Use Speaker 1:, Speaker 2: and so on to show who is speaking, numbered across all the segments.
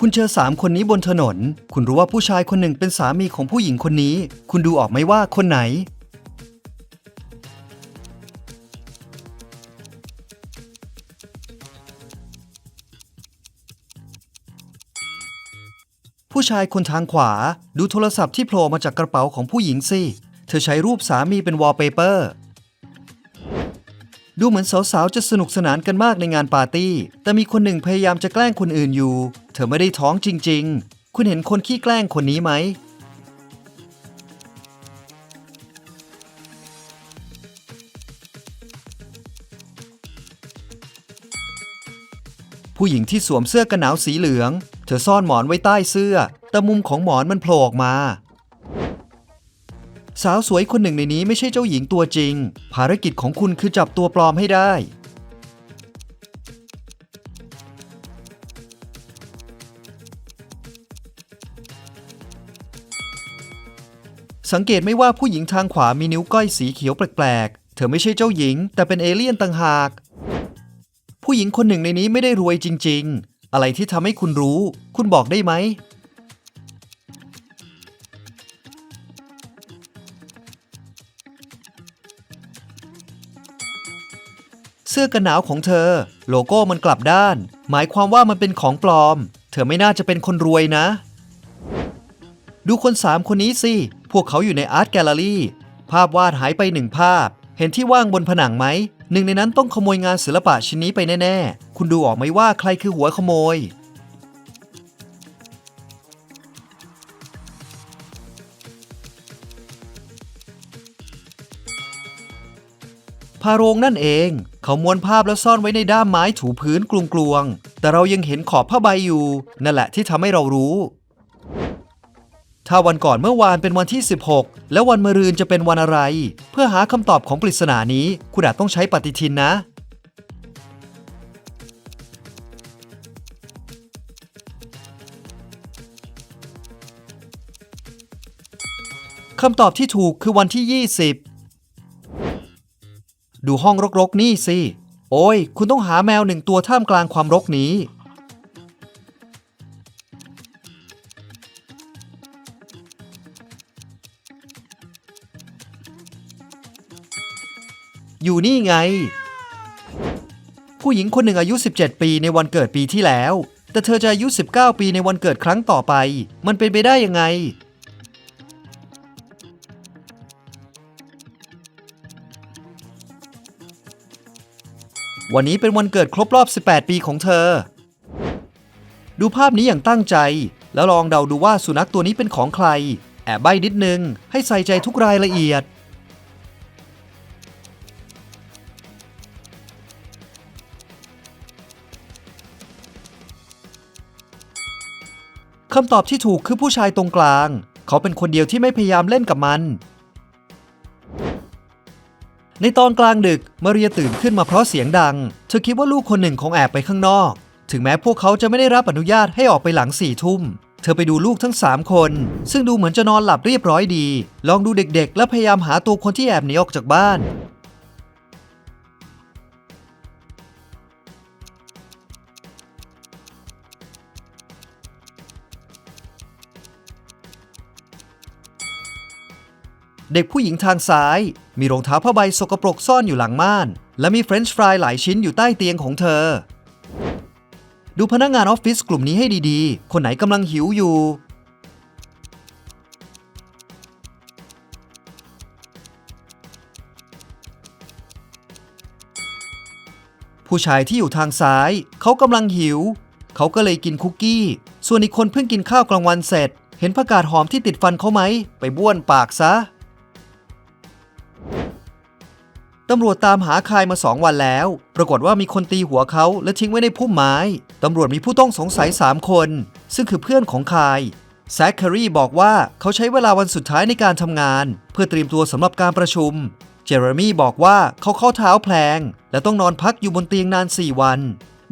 Speaker 1: คุณเจอสามคนนี้บนถนน คุณรู้ว่าผู้ชายคนหนึ่งเป็นสามีของผู้หญิงคนนี้ คุณดูออกไหมว่าคนไหน ผู้ชายคนทางขวาดูโทรศัพท์ที่โผล่มาจากกระเป๋าของผู้หญิงสิ เธอใช้รูปสามีเป็นวอลเปเปอร์ ดูเหมือนสาวๆ จะสนุกสนานกันมากในงานปาร์ตี้ แต่มีคนหนึ่งพยายามจะแกล้งคนอื่นอยู่ เธอไม่ได้ท้องจริง ๆ คุณเห็นคนขี้แกล้งคนนี้ไหม ผู้หญิงที่สวมเสื้อกันหนาวสีเหลือง เธอซ่อนหมอนไว้ใต้เสื้อ แต่มุมของหมอนมันโผล่ออกมา สาวสวยคนหนึ่งในนี้ไม่ใช่เจ้าหญิงตัวจริง ภารกิจของคุณคือจับตัวปลอมให้ได้ สังเกตไม่ว่าผู้หญิงทางขวามีนิ้วก้อยสีเขียวแปลกๆ เธอไม่ใช่เจ้าหญิง แต่เป็นเอเลี่ยนต่างหาก ผู้หญิงคนหนึ่งในนี้ไม่ได้รวยจริง ๆ อะไรที่ทำให้คุณรู้ คุณบอกได้ไหม เสื้อกันหนาวของเธอ โลโก้มันกลับด้าน หมายความว่ามันเป็นของปลอม เธอไม่น่าจะเป็นคนรวยนะ ดูคนสามคนนี้สิ พวกเขาอยู่ในอาร์ตแกลเลอรี่ ภาพวาดหายไปหนึ่งภาพ เห็นที่ว่างบนผนังไหม หนึ่งในนั้นต้องขโมยงานศิลปะชิ้นนี้ไปแน่ ๆ คุณดูออกไหมว่าใครคือหัวขโมยาโรงนั่นเอง เขาม้วนภาพแล้วซ่อนไว้ในด้ามไม้ถูพื้นกลวงๆ แต่เรายังเห็นขอบผ้าใบอยู่ นั่นแหละที่ทำให้เรารู้ ถ้าวันก่อนเมื่อวานเป็นวันที่ 16 แล้ววันมะรืนจะเป็นวันอะไร เพื่อหาคำตอบของปริศนานี้ คุณอาจต้องใช้ปฏิทินนะคำตอบที่ถูกคือวันที่ 20 ดูห้องรกๆนี่สิ โอ้ย คุณต้องหาแมวหนึ่งตัวท่ามกลางความรกนี้ อยู่นี่ไง ผู้หญิงคนหนึ่งอายุ 17 ปีในวันเกิดปีที่แล้ว แต่เธอจะอายุ 19 ปีในวันเกิดครั้งต่อไป มันเป็นไปได้ยังไง วันนี้เป็นวันเกิดครบรอบ 18 ปีของเธอ ดูภาพนี้อย่างตั้งใจ แล้วลองเดาดูว่าสุนัขตัวนี้เป็นของใคร แอบใบ้นิดนึง ให้ใส่ใจทุกรายละเอียด คำตอบที่ถูกคือผู้ชายตรงกลาง เขาเป็นคนเดียวที่ไม่พยายามเล่นกับมัน ในตอนกลางดึกมาเรียตื่นขึ้นมาเพราะเสียงดัง เธอคิดว่าลูกคนหนึ่งคงแอบไปข้างนอก ถึงแม้พวกเขาจะไม่ได้รับอนุญาตให้ออกไปหลังสี่ทุ่ม เธอไปดูลูกทั้ง 3 คน ซึ่งดูเหมือนจะนอนหลับเรียบร้อยดี ลองดูเด็กๆ และพยายามหาตัวคนที่แอบหนีออกจากบ้าน เด็กผู้หญิงทางซ้าย มีรองเท้าผ้าใบสกปรกซ่อนอยู่หลังม่าน และมีเฟรนช์ฟรายหลายชิ้นอยู่ใต้เตียงของเธอ ดูพนักงานออฟฟิศกลุ่มนี้ให้ดีๆ คนไหนกำลังหิวอยู่ ผู้ชายที่อยู่ทางซ้าย เขากำลังหิว เขาก็เลยกินคุกกี้ ส่วนอีกคนเพิ่งกินข้าวกลางวันเสร็จ เห็นผักกาดหอมที่ติดฟันเขาไหม ไปบ้วนปากซะ ตำรวจตามหาคายมาสองวันแล้ว ปรากฏว่ามีคนตีหัวเขาและทิ้งไว้ในพุ่มไม้ ตำรวจมีผู้ต้องสงสัย 3 คน ซึ่งคือเพื่อนของคายแซคคอรีบอกว่าเขาใช้เวลาวันสุดท้ายในการทำงาน เพื่อเตรียมตัวสำหรับการประชุม เจอร์มี่บอกว่าเขาเข้าเท้าแพลง และต้องนอนพักอยู่บนเตียงนาน 4 วัน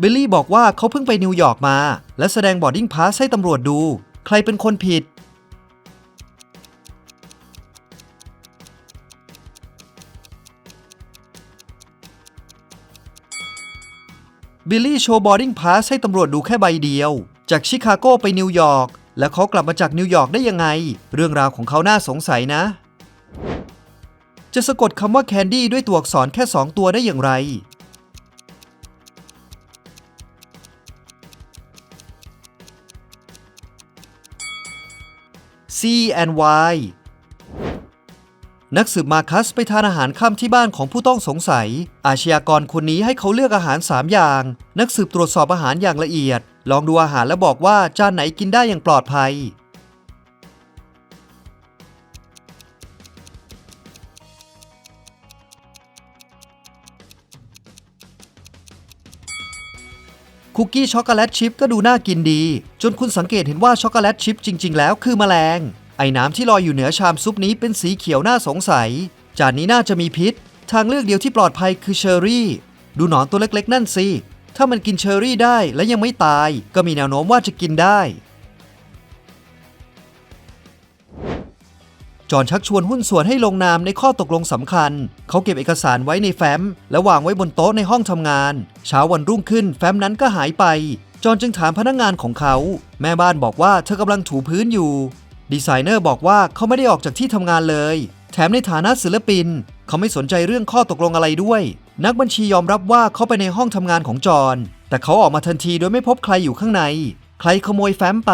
Speaker 1: บิลลี่บอกว่าเขาเพิ่งไปนิวยอร์กมา และแสดงบอร์ดิ้งพาสให้ตำรวจดู ใครเป็นคนผิด บิลลี่โชว์บอร์ดิ้งพาสให้ตำรวจดูแค่ใบเดียว จากชิคาโกไปนิวยอร์กแล้วเขากลับมาจากนิวยอร์กได้ยังไง เรื่องราวของเขาน่าสงสัยนะ จะสะกดคำว่าแคนดี้ด้วยตัวอักษรแค่ 2 ตัวได้อย่างไร C and Y นักสืบมาคัสไปทานอาหารค่ำที่บ้านของผู้ต้องสงสัย อาชญากรคนนี้ให้เขาเลือกอาหาร 3 อย่าง นักสืบตรวจสอบอาหารอย่างละเอียด ลองดูอาหารแล้วบอกว่าจานไหนกินได้อย่างปลอดภัย คุกกี้ช็อกโกแลตชิพก็ดูน่ากินดี จนคุณสังเกตเห็นว่าช็อกโกแลตชิพจริง ๆ แล้วคือแมลง ไอ้น้ำที่ลอยอยู่เหนือชามซุปนี้เป็นสีเขียวน่าสงสัย จานนี้น่าจะมีพิษ ทางเลือกเดียวที่ปลอดภัยคือเชอร์รี่ ดูหนอนตัวเล็กๆ นั่นสิ ถ้ามันกินเชอร์รี่ได้และยังไม่ตาย ก็มีแนวโน้มว่าจะกินได้ จอห์นชักชวนหุ้นส่วนให้ลงนามในข้อตกลงสำคัญ เขาเก็บเอกสารไว้ในแฟ้ม และวางไว้บนโต๊ะในห้องทำงาน เช้าวันรุ่งขึ้นแฟ้มนั้นก็หายไป จอห์นจึงถามพนักงงานของเขา แม่บ้านบอกว่าเธอกำลังถูพื้นอยู่ ดีไซเนอร์บอกว่าเขาไม่ได้ออกจากที่ทำงานเลย แถมในฐานะศิลปิน เขาไม่สนใจเรื่องข้อตกลงอะไรด้วย นักบัญชียอมรับว่าเขาไปในห้องทำงานของจอห์นแต่เขาออกมาทันทีโดยไม่พบใครอยู่ข้างใน ใครขโมยแฟ้มไป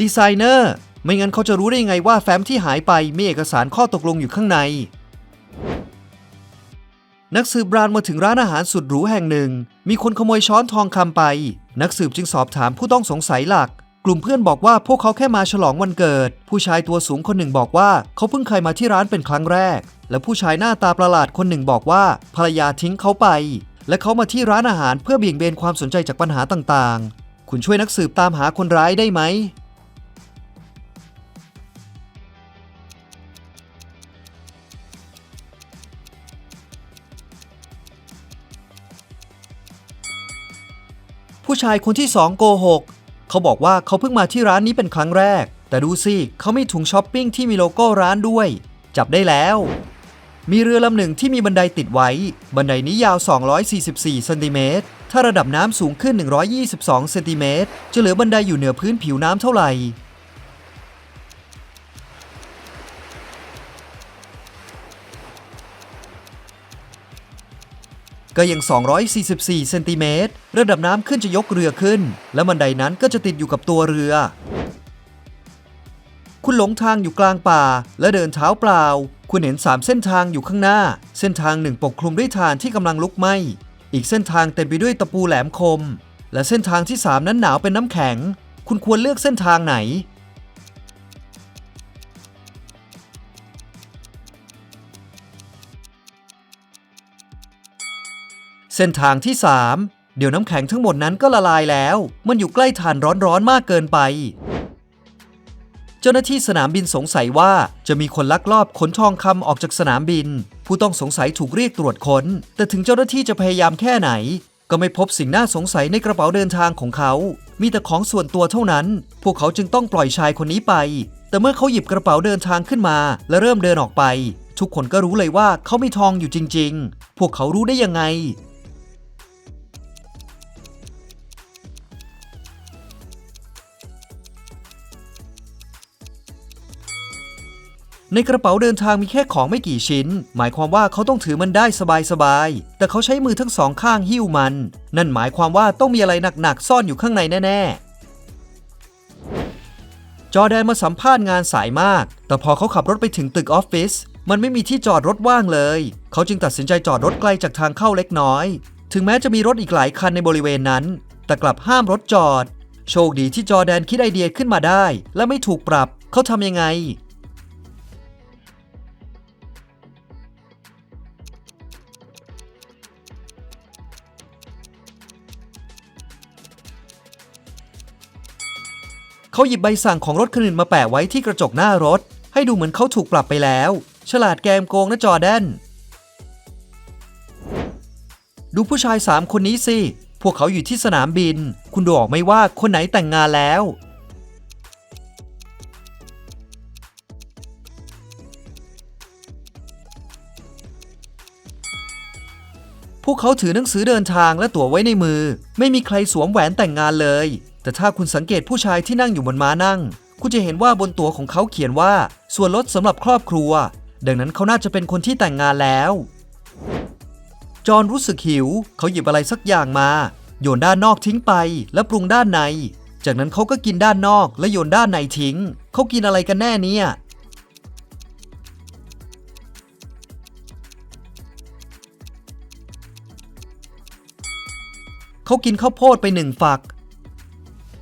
Speaker 1: ดีไซเนอร์ ไม่งั้นเขาจะรู้ได้ยังไงว่าแฟ้มที่หายไปมีเอกสารข้อตกลงอยู่ข้างใน นักสืบบรานมาถึงร้านอาหารสุดหรูแห่งหนึ่ง มีคนขโมยช้อนทองคำไป นักสืบจึงสอบถามผู้ต้องสงสัยหลัก กลุ่มเพื่อนบอกว่าพวกเขาแค่มาฉลองวันเกิด ผู้ชายตัวสูงคนหนึ่งบอกว่าเขาเพิ่งเคยมาที่ร้านเป็นครั้งแรก และผู้ชายหน้าตาประหลาดคนหนึ่งบอกว่าภรรยาทิ้งเขาไป และเขามาที่ร้านอาหารเพื่อเบี่ยงเบนความสนใจจากปัญหาต่างๆ คุณช่วยนักสืบตามหาคนร้ายได้ไหม ผู้ชายคนที่สองโกหกเขาบอกว่าเขาเพิ่งมาที่ร้านนี้เป็นครั้งแรก แต่ดูสิเขามีถุงช้อปปิ้งที่มีโลโก้ร้านด้วย จับได้แล้ว มีเรือลำหนึ่งที่มีบันไดติดไว้ บันไดนี้ยาว 244เซนติเมตรถ้าระดับน้ำสูงขึ้น 122เซนติเมตรจะเหลือบันไดอยู่เหนือพื้นผิวน้ำเท่าไหร่ ก็ยัง 244 เซนติเมตร ระดับน้ำขึ้นจะยกเรือขึ้น และบันไดนั้นก็จะติดอยู่กับตัวเรือ คุณหลงทางอยู่กลางป่า และเดินเท้าเปล่า คุณเห็น 3 เส้นทางอยู่ข้างหน้า เส้นทางหนึ่งปกคลุมด้วยถ่านที่กำลังลุกไหม้ อีกเส้นทางเต็มไปด้วยตะปูแหลมคม และเส้นทางที่ 3 นั้นหนาวเป็นน้ำแข็ง คุณควรเลือกเส้นทางไหน เส้นทางที่ 3 เดี๋ยวน้ำแข็งทั้งหมดนั้นก็ละลายแล้ว มันอยู่ใกล้ฐานร้อนๆมากเกินไป เจ้าหน้าที่สนามบินสงสัยว่าจะมีคนลักลอบขนทองคำออกจากสนามบิน ผู้ต้องสงสัยถูกเรียกตรวจค้น แต่ถึงเจ้าหน้าที่จะพยายามแค่ไหน ก็ไม่พบสิ่งน่าสงสัยในกระเป๋าเดินทางของเขา มีแต่ของส่วนตัวเท่านั้น พวกเขาจึงต้องปล่อยชายคนนี้ไป แต่เมื่อเขาหยิบกระเป๋าเดินทางขึ้นมา และเริ่มเดินออกไปทุกคนก็รู้เลยว่าเขามีทองอยู่จริง ๆ พวกเขารู้ได้ยังไง ในกระเป๋าเดินทางมีแค่ของไม่กี่ชิ้น หมายความว่าเขาต้องถือมันได้สบายๆ แต่เขาใช้มือทั้งสองข้างหิ้วมัน นั่นหมายความว่าต้องมีอะไรหนักๆ ซ่อนอยู่ข้างในแน่ๆ จอแดนมาสัมภาษณ์งานสายมาก แต่พอเขาขับรถไปถึงตึกออฟฟิศ มันไม่มีที่จอดรถว่างเลย เขาจึงตัดสินใจจอดรถไกลจากทางเข้าเล็กน้อย ถึงแม้จะมีรถอีกหลายคันในบริเวณนั้น แต่กลับห้ามรถจอด โชคดีที่จอแดนคิดไอเดียขึ้นมาได้ และไม่ถูกปรับ เขาทำยังไง เขาหยิบใบสั่งของรถคันอื่นมาแปะไว้ที่กระจกหน้ารถ ให้ดูเหมือนเขาถูกปรับไปแล้ว ฉลาดแกมโกงนะจอแดน ดูผู้ชายสามคนนี้สิ พวกเขาอยู่ที่สนามบิน คุณดูออกไม่ว่าคนไหนแต่งงานแล้ว พวกเขาถือหนังสือเดินทางและตั๋วไว้ในมือ ไม่มีใครสวมแหวนแต่งงานเลย แต่ถ้าคุณสังเกตผู้ชายที่นั่งอยู่บนม้านั่ง คุณจะเห็นว่าบนตั๋วของเขาเขียนว่า ส่วนลดสำหรับครอบครัว ดังนั้นเขาน่าจะเป็นคนที่แต่งงานแล้ว จอห์นรู้สึกหิว เขาหยิบอะไรสักอย่างมา โยนด้านนอกทิ้งไป แล้วปรุงด้านใน จากนั้นเขาก็กินด้านนอก และโยนด้านในทิ้ง เขากินอะไรกันแน่เนี่ยเขากินข้าวโพดไปหนึ่งฝัก